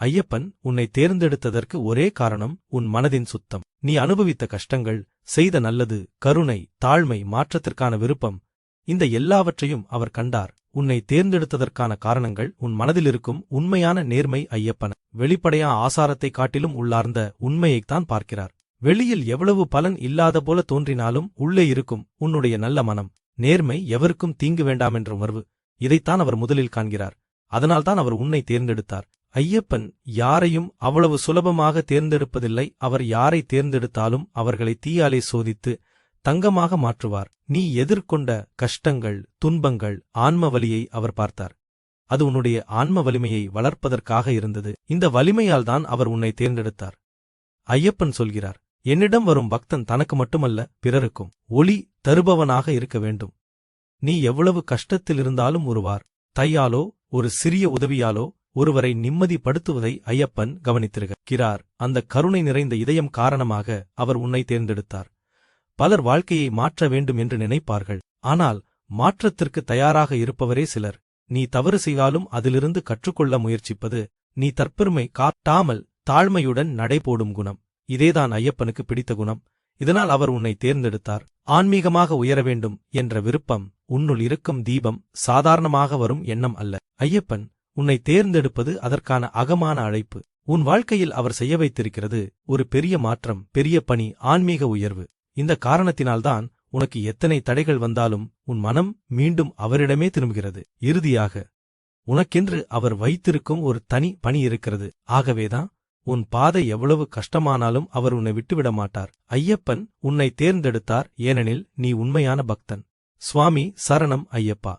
ஐயப்பன் உன்னை தேர்ந்தெடுத்ததற்கு ஒரே காரணம் உன் மனதின் சுத்தம். நீ அனுபவித்த கஷ்டங்கள் செய்த நல்லது கருணை தாழ்மை மாற்றத்திற்கான விருப்பம் இந்த எல்லாவற்றையும் அவர் கண்டார். உன்னை தேர்ந்தெடுத்ததற்கான காரணங்கள் உன் மனதிலிருக்கும் உண்மையான நேர்மை ஐயப்பன். வெளிப்படையா ஆசாரத்தை காட்டிலும் உள்ளார்ந்த உண்மையைத்தான் பார்க்கிறார். வெளியில் எவ்வளவு பலன் இல்லாத போல தோன்றினாலும் உள்ளே இருக்கும் உன்னுடைய நல்ல மனம். நேர்மை எவருக்கும் தீங்கு வேண்டாமென்ற உணர்வு. இதைத்தான் அவர் முதலில் காண்கிறார். அதனால்தான் அவர் உன்னை தேர்ந்தெடுத்தார். ஐயப்பன் யாரையும் அவ்வளவு சுலபமாக தேர்ந்தெடுப்பதில்லை. அவர் யாரை தேர்ந்தெடுத்தாலும் அவர்களை தீயாலே சோதித்து தங்கமாக மாற்றுவார். நீ எதிர்கொண்ட கஷ்டங்கள் துன்பங்கள் ஆன்ம வலியை அவர் பார்த்தார். அது உன்னுடைய ஆன்ம வலிமையை வளர்ப்பதற்காக இருந்தது. இந்த வலிமையால்தான் அவர் உன்னை தேர்ந்தெடுத்தார். ஐயப்பன் சொல்கிறார் என்னிடம் வரும் பக்தன் தனக்கு மட்டுமல்ல பிறருக்கும் ஒளி தருபவனாக இருக்க வேண்டும். நீ எவ்வளவு கஷ்டத்தில் இருந்தாலும் ஒருவார் தையாலோ ஒரு சிறிய உதவியாலோ ஒருவரை நிம்மதிப்படுத்துவதை ஐயப்பன் கவனித்திருக்கிறார். அந்த கருணை நிறைந்த இதயம் காரணமாக அவர் உன்னை தேர்ந்தெடுத்தார். பலர் வாழ்க்கையை மாற்ற வேண்டும் என்று நினைப்பார்கள். ஆனால் மாற்றத்திற்கு தயாராக இருப்பவரே சிலர். நீ தவறு செய்தாலும் அதிலிருந்து கற்றுக்கொள்ள முயற்சிப்பது நீ தற்பெருமை காட்டாமல் தாழ்மையுடன் நடைபோடும் குணம். இதேதான் ஐயப்பனுக்கு பிடித்த குணம். இதனால் அவர் உன்னை தேர்ந்தெடுத்தார். ஆன்மீகமாக உயர வேண்டும் என்ற விருப்பம் உன்னுள் இருக்கும் தீபம் சாதாரணமாக வரும் எண்ணம் அல்ல. ஐயப்பன் உன்னை தேர்ந்தெடுப்பது அதற்கான அகமான அழைப்பு. உன் வாழ்க்கையில் அவர் செய்ய வைத்திருக்கிறது ஒரு பெரிய மாற்றம் பெரிய பணி ஆன்மீக உயர்வு. இந்த காரணத்தினால்தான் உனக்கு எத்தனை தடைகள் வந்தாலும் உன் மனம் மீண்டும் அவரிடமே திரும்புகிறது. இறுதியாக உனக்கென்று அவர் வைத்திருக்கும் ஒரு தனி பணி இருக்கிறது. ஆகவேதான் உன் பாதை எவ்வளவு கஷ்டமானாலும் அவர் உன்னை விட்டுவிட மாட்டார். ஐயப்பன் உன்னை தேர்ந்தெடுத்தார் ஏனெனில் நீ உண்மையான பக்தன். சுவாமி சரணம் ஐயப்பா.